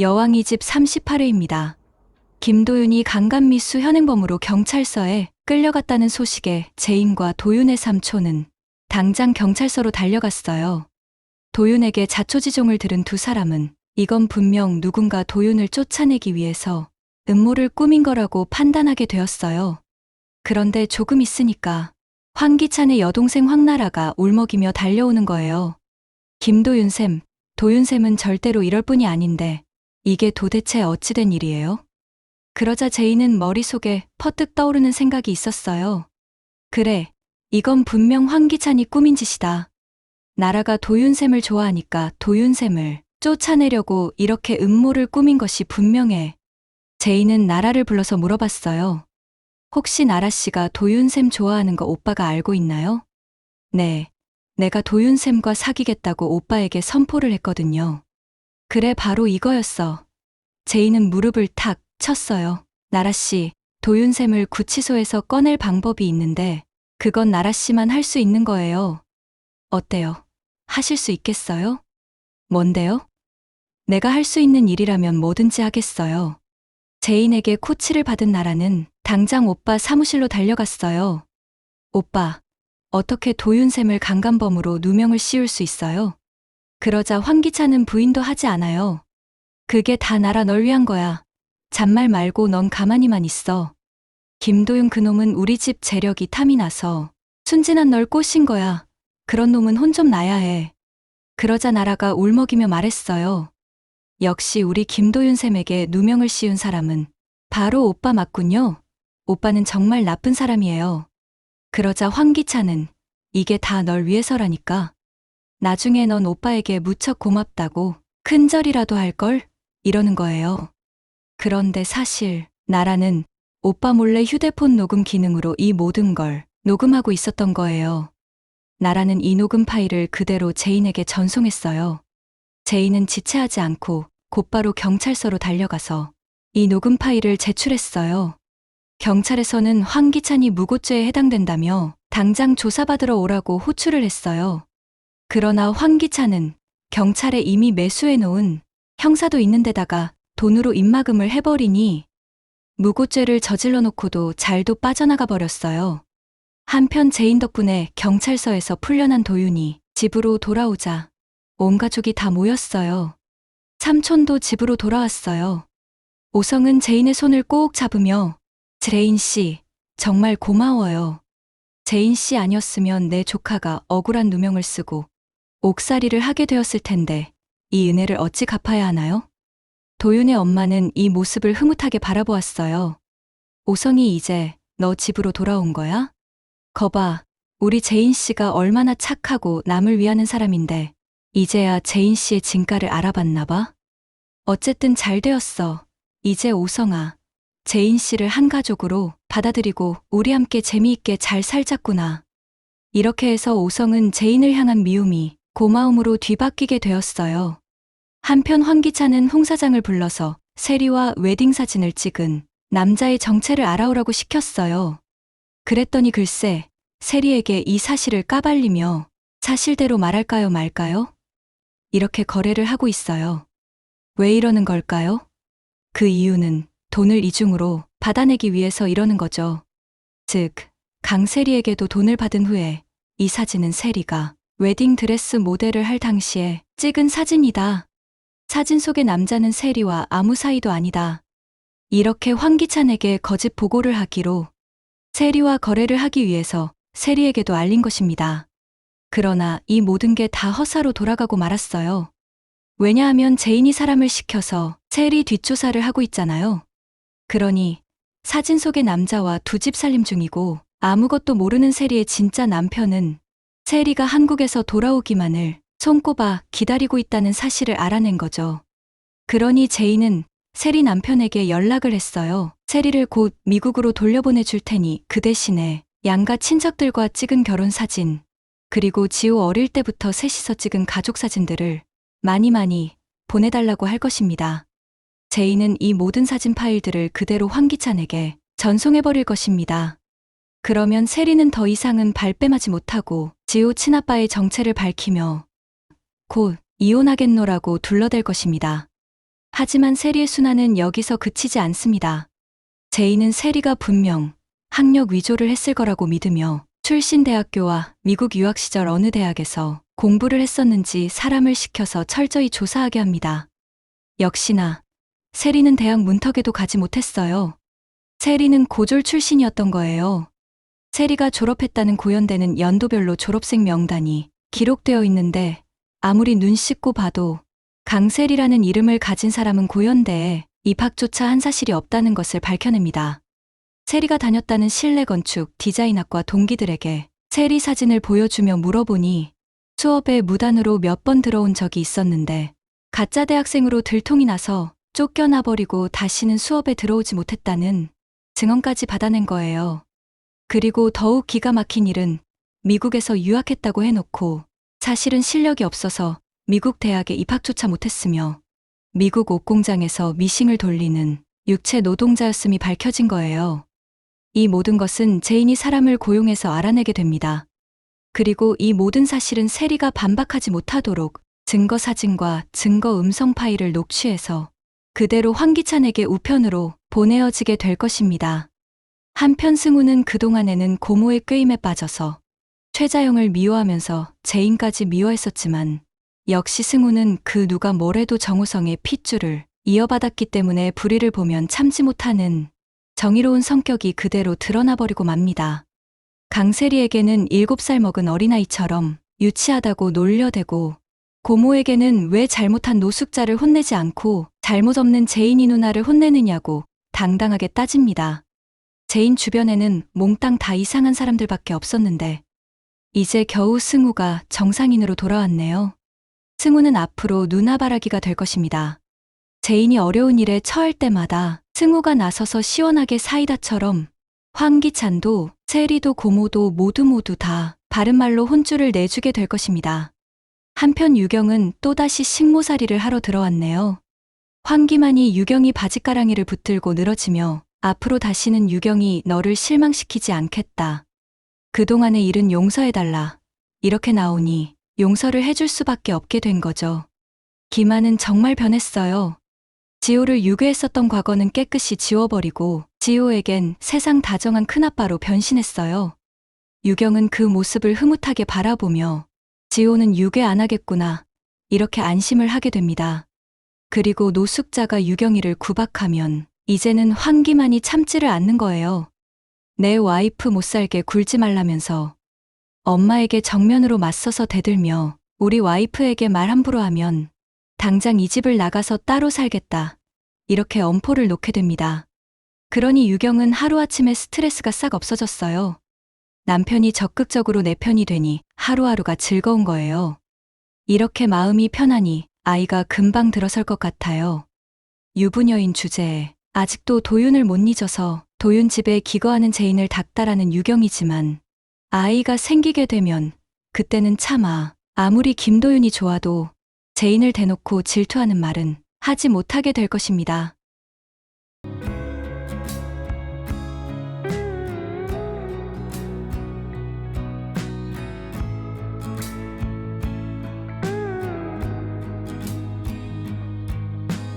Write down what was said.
여왕이 집 38회입니다. 김도윤이 강간미수 현행범으로 경찰서에 끌려갔다는 소식에 제인과 도윤의 삼촌은 당장 경찰서로 달려갔어요. 도윤에게 자초지종을 들은 두 사람은 이건 분명 누군가 도윤을 쫓아내기 위해서 음모를 꾸민 거라고 판단하게 되었어요. 그런데 조금 있으니까 황기찬의 여동생 황나라가 울먹이며 달려오는 거예요. 김도윤쌤, 도윤쌤은 절대로 이럴 뿐이 아닌데 이게 도대체 어찌된 일이에요? 그러자 제이는 머릿속에 퍼뜩 떠오르는 생각이 있었어요. 그래, 이건 분명 황기찬이 꾸민 짓이다. 나라가 도윤쌤을 좋아하니까 도윤쌤을 쫓아내려고 이렇게 음모를 꾸민 것이 분명해. 제이는 나라를 불러서 물어봤어요. 혹시 나라 씨가 도윤쌤 좋아하는 거 오빠가 알고 있나요? 네. 내가 도윤쌤과 사귀겠다고 오빠에게 선포를 했거든요. 그래, 바로 이거였어. 제이는 무릎을 탁 쳤어요. 나라 씨, 도윤쌤을 구치소에서 꺼낼 방법이 있는데, 그건 나라 씨만 할 수 있는 거예요. 어때요? 하실 수 있겠어요? 뭔데요? 내가 할 수 있는 일이라면 뭐든지 하겠어요. 제인에게 코치를 받은 나라는 당장 오빠 사무실로 달려갔어요. 오빠, 어떻게 도윤쌤을 강간범으로 누명을 씌울 수 있어요? 그러자 황기찬은 부인도 하지 않아요. 그게 다 나라 널 위한 거야. 잔말 말고 넌 가만히만 있어. 김도윤 그놈은 우리 집 재력이 탐이 나서 순진한 널 꼬신 거야. 그런 놈은 혼 좀 나야 해. 그러자 나라가 울먹이며 말했어요. 역시 우리 김도윤 쌤에게 누명을 씌운 사람은 바로 오빠 맞군요. 오빠는 정말 나쁜 사람이에요. 그러자 황기찬은 이게 다 널 위해서라니까. 나중에 넌 오빠에게 무척 고맙다고 큰 절이라도 할 걸? 이러는 거예요. 그런데 사실 나라는 오빠 몰래 휴대폰 녹음 기능으로 이 모든 걸 녹음하고 있었던 거예요. 나라는 이 녹음 파일을 그대로 제인에게 전송했어요. 제인은 지체하지 않고 곧바로 경찰서로 달려가서 이 녹음 파일을 제출했어요. 경찰에서는 황기찬이 무고죄에 해당된다며 당장 조사받으러 오라고 호출을 했어요. 그러나 황기찬은 경찰에 이미 매수해 놓은 형사도 있는데다가 돈으로 입막음을 해버리니 무고죄를 저질러 놓고도 잘도 빠져나가 버렸어요. 한편 제인 덕분에 경찰서에서 풀려난 도윤이 집으로 돌아오자 온 가족이 다 모였어요. 삼촌도 집으로 돌아왔어요. 오성은 제인의 손을 꼭 잡으며 제인 씨, 정말 고마워요. 제인 씨 아니었으면 내 조카가 억울한 누명을 쓰고 옥살이를 하게 되었을 텐데 이 은혜를 어찌 갚아야 하나요? 도윤의 엄마는 이 모습을 흐뭇하게 바라보았어요. 오성이 이제 너 집으로 돌아온 거야? 거봐, 우리 제인 씨가 얼마나 착하고 남을 위하는 사람인데 이제야 제인 씨의 진가를 알아봤나 봐. 어쨌든 잘 되었어. 이제 오성아, 제인 씨를 한 가족으로 받아들이고 우리 함께 재미있게 잘 살자꾸나. 이렇게 해서 오성은 제인을 향한 미움이 고마움으로 뒤바뀌게 되었어요. 한편 황기찬은 홍 사장을 불러서 세리와 웨딩 사진을 찍은 남자의 정체를 알아오라고 시켰어요. 그랬더니 글쎄, 세리에게 이 사실을 까발리며 사실대로 말할까요 말까요? 이렇게 거래를 하고 있어요. 왜 이러는 걸까요? 그 이유는 돈을 이중으로 받아내기 위해서 이러는 거죠. 즉, 강세리에게도 돈을 받은 후에 이 사진은 세리가 웨딩 드레스 모델을 할 당시에 찍은 사진이다. 사진 속의 남자는 세리와 아무 사이도 아니다. 이렇게 황기찬에게 거짓 보고를 하기로 세리와 거래를 하기 위해서 세리에게도 알린 것입니다. 그러나 이 모든 게 다 허사로 돌아가고 말았어요. 왜냐하면 제인이 사람을 시켜서 세리 뒷조사를 하고 있잖아요. 그러니 사진 속의 남자와 두 집 살림 중이고 아무것도 모르는 세리의 진짜 남편은 세리가 한국에서 돌아오기만을 손꼽아 기다리고 있다는 사실을 알아낸 거죠. 그러니 제인은 세리 남편에게 연락을 했어요. 세리를 곧 미국으로 돌려보내 줄 테니 그 대신에 양가 친척들과 찍은 결혼 사진, 그리고 지호 어릴 때부터 셋이서 찍은 가족 사진들을 많이 많이 보내달라고 할 것입니다. 제이는 이 모든 사진 파일들을 그대로 황기찬에게 전송해버릴 것입니다. 그러면 세리는 더 이상은 발뺌하지 못하고 지호 친아빠의 정체를 밝히며 곧 이혼하겠노라고 둘러댈 것입니다. 하지만 세리의 순환은 여기서 그치지 않습니다. 제인은 세리가 분명 학력 위조를 했을 거라고 믿으며 출신 대학교와 미국 유학 시절 어느 대학에서 공부를 했었는지 사람을 시켜서 철저히 조사하게 합니다. 역시나 세리는 대학 문턱에도 가지 못했어요. 세리는 고졸 출신이었던 거예요. 세리가 졸업했다는 고연대는 연도별로 졸업생 명단이 기록되어 있는데 아무리 눈 씻고 봐도 강세리라는 이름을 가진 사람은 고연대에 입학조차 한 사실이 없다는 것을 밝혀냅니다. 세리가 다녔다는 실내 건축 디자인학과 동기들에게 세리 사진을 보여주며 물어보니 수업에 무단으로 몇 번 들어온 적이 있었는데 가짜 대학생으로 들통이 나서 쫓겨나 버리고 다시는 수업에 들어오지 못했다는 증언까지 받아낸 거예요. 그리고 더욱 기가 막힌 일은 미국에서 유학했다고 해놓고 사실은 실력이 없어서 미국 대학에 입학조차 못했으며 미국 옷 공장에서 미싱을 돌리는 육체 노동자였음이 밝혀진 거예요. 이 모든 것은 제인이 사람을 고용해서 알아내게 됩니다. 그리고 이 모든 사실은 세리가 반박하지 못하도록 증거 사진과 증거 음성 파일을 녹취해서 그대로 황기찬에게 우편으로 보내어지게 될 것입니다. 한편 승우는 그동안에는 고모의 꾀임에 빠져서 최자영을 미워하면서 제인까지 미워했었지만 역시 승우는 그 누가 뭐래도 정우성의 핏줄을 이어받았기 때문에 불의를 보면 참지 못하는 정의로운 성격이 그대로 드러나 버리고 맙니다. 강세리에게는 7살 먹은 어린아이처럼 유치하다고 놀려대고 고모에게는 왜 잘못한 노숙자를 혼내지 않고 잘못 없는 제인이 누나를 혼내느냐고 당당하게 따집니다. 제인 주변에는 몽땅 다 이상한 사람들밖에 없었는데 이제 겨우 승우가 정상인으로 돌아왔네요. 승우는 앞으로 누나바라기가 될 것입니다. 제인이 어려운 일에 처할 때마다 승우가 나서서 시원하게 사이다처럼 황기찬도 세리도 고모도 모두 모두 다 바른 말로 혼쭐을 내주게 될 것입니다. 한편 유경은 또다시 식모살이를 하러 들어왔네요. 황기만이 유경이 바짓가랑이를 붙들고 늘어지며 앞으로 다시는 유경이 너를 실망시키지 않겠다. 그동안의 일은 용서해달라. 이렇게 나오니 용서를 해줄 수밖에 없게 된 거죠. 기만은 정말 변했어요. 지호를 유괴했었던 과거는 깨끗이 지워버리고 지호에겐 세상 다정한 큰아빠로 변신했어요. 유경은 그 모습을 흐뭇하게 바라보며 지호는 유괴 안 하겠구나. 이렇게 안심을 하게 됩니다. 그리고 노숙자가 유경이를 구박하면 이제는 황기만이 참지를 않는 거예요. 내 와이프 못 살게 굴지 말라면서 엄마에게 정면으로 맞서서 대들며 우리 와이프에게 말 함부로 하면 당장 이 집을 나가서 따로 살겠다. 이렇게 엄포를 놓게 됩니다. 그러니 유경은 하루아침에 스트레스가 싹 없어졌어요. 남편이 적극적으로 내 편이 되니 하루하루가 즐거운 거예요. 이렇게 마음이 편하니 아이가 금방 들어설 것 같아요. 유부녀인 주제에 아직도 도윤을 못 잊어서 도윤 집에 기거하는 제인을 닥달하는 유경이지만 아이가 생기게 되면 그때는 차마 아무리 김도윤이 좋아도 제인을 대놓고 질투하는 말은 하지 못하게 될 것입니다.